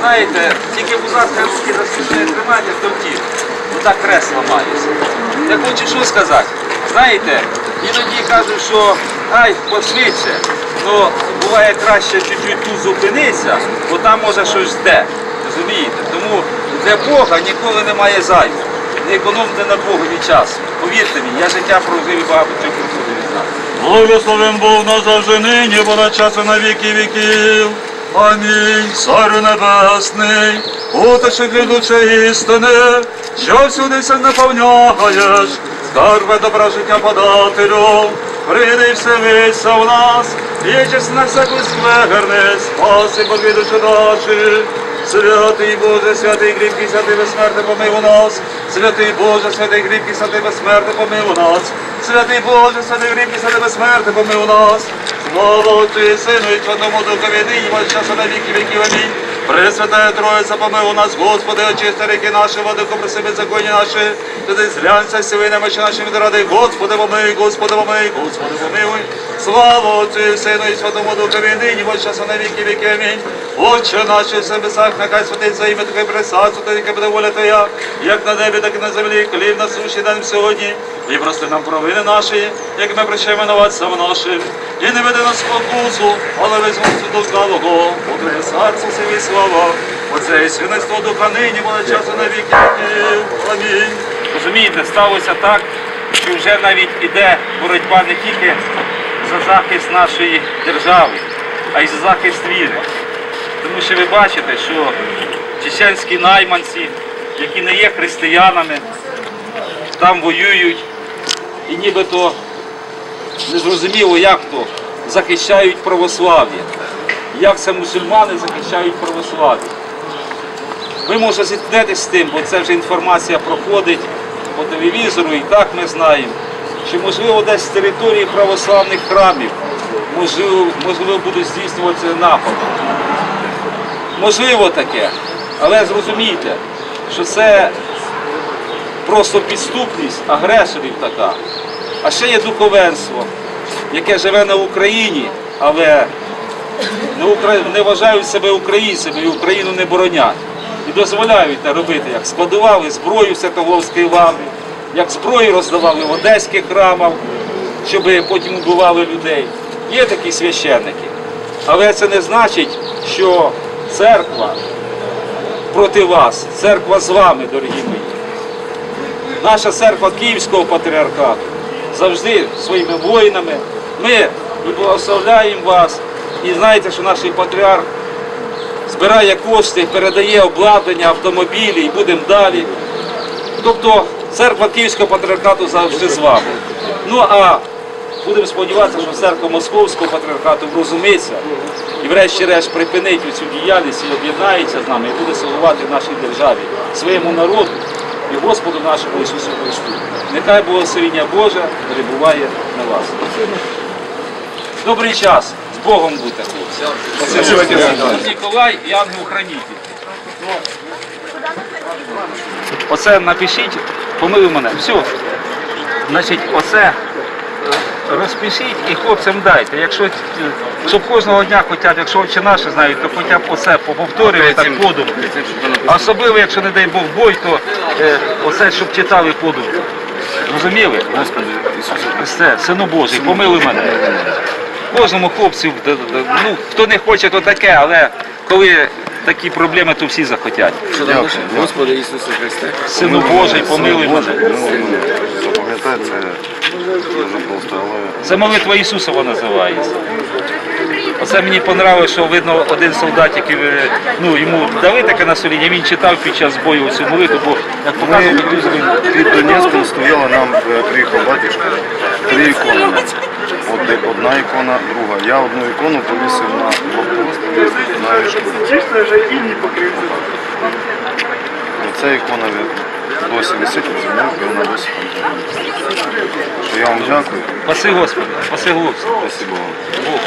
знаєте, тільки, ласка, руки засушені тримайте, то втік. Отак крест ламається. Я хочу що сказати. Знаєте, іноді кажуть, що ай, пошвидше. Ну, буває краще чуть-чуть тут зупинитися, бо там може щось жде. Розумієте? Тому для Бога ніколи немає зайвого. Не економте на Богові час. Повірте мені, я життя прожив і багато чого проходив і знаю. Благословен Бог назавжди нині, бо на часу на віки віків. Амінь, Царю Небесний, утеши глядуче істини, що всюди все наповняєш, скарби добра життя подателю, прийди всевися в нас, і честь на всяку скверни, спаси Боги душі наші. Святий Боже, святий кріпкий, святий безсмертний, помилуй нас. Святий Боже, святий кріпкий, святий безсмертний, помилуй нас. Святий Боже, святий кріпкий, святий безсмертний, помилуй нас. Слава Отцю і Сину і Святому Духові, нині во часу на віки віків. Амінь. Пресвятая Троїця, помилуй нас, Господи, очисти ріки наші, владико, проси беззаконні наші. Туди зглянься, сіви немочі наші відради. Господи, помилуй, Господи, помилуй, Господи, помилуй. Слава Отцю і Сину і Святому Духові, нині во часу на віки віки. Амінь. Отче наш в небесах, нехай святиться ім'я Твоє присадство, та яке буде воля Твоя, як на небі, так і на землі, хліб на суші дай нам сьогодні. І прости нам провини наші, як ми прощаємо новацям нашим. І не веди нас спокусу, але весь до лукавого, Боже, царство сиві слава, Отце і свинство духа нині, буде часу на віки. Амінь. Розумієте, сталося так, що вже навіть іде боротьба не тільки за захист нашої держави, а й за захист віри. Тому що ви бачите, що чеченські найманці, які не є християнами, там воюють і нібито незрозуміло, як то захищають православ'я, як це мусульмани захищають православ'я. Ви може зіткнетесь з тим, бо це вже інформація проходить по телевізору, і так ми знаємо, що можливо десь з території православних храмів можливо, можливо будуть здійснюватися напади. Можливо таке, але зрозумійте, що це просто підступність агресорів така. А ще є духовенство, яке живе на Україні, але не, вважають себе українцями і Україну не боронять. І дозволяють це робити, як складували зброю в Святоголовській як зброю роздавали в одеських храмах, щоб потім убивали людей. Є такі священники. Але це не значить, що церква проти вас, церква з вами, дорогі мої. Наша церква Київського патріархату завжди своїми воїнами. Ми благословляємо вас. І знаєте, що наш патріарх збирає кошти, передає обладнання, автомобілі і будемо далі. Тобто церква Київського патріархату завжди з вами. Ну а будемо сподіватися, що церква Московського патріархату врозумиться і врешті-решт припинить цю діяльність і об'єднається з нами і буде слугувати нашій державі, своєму народу і Господу нашому Ісусу Христу. Нехай благословення Боже перебуває на вас. Добрий час. З Богом хлопці. Ніколай і ангел-хранитель. Оце напишіть, помили мене. Все. Значить, оце е, розпишіть і хлопцям дайте. Якщо е, щоб кожного дня хоча б, якщо очі наші знають, то хоча б оце повторювати так подумки. А особливо, якщо не дай Бог бой, то е, оце, щоб читали подумки. Розуміли? Господи, Ісусе Христе, Сину Божий, помилуй мене. Кожному хлопцю, ну, хто не хоче, то таке, але коли такі проблеми, то всі захотять. Дякую. Господи Ісусе Христе. Сину Божий, помилуй мене. Це дуже просто, але Це молитва Ісусова називається. Оце мені понравилось, що видно один солдат, який е, ну, йому дали таке наsolіння, він читав під час бою цю молитву, бо як він під Донецьком стояла нам, е, приїхав батюшка, три ікони. Од- Одна ікона, друга. Я одну ікону повісив на блокпост на. Оця ікона досі висить у землі, і вона досі там. Я вам дякую. Спаси Господи, спаси Господи. Спасибо вам. Богу.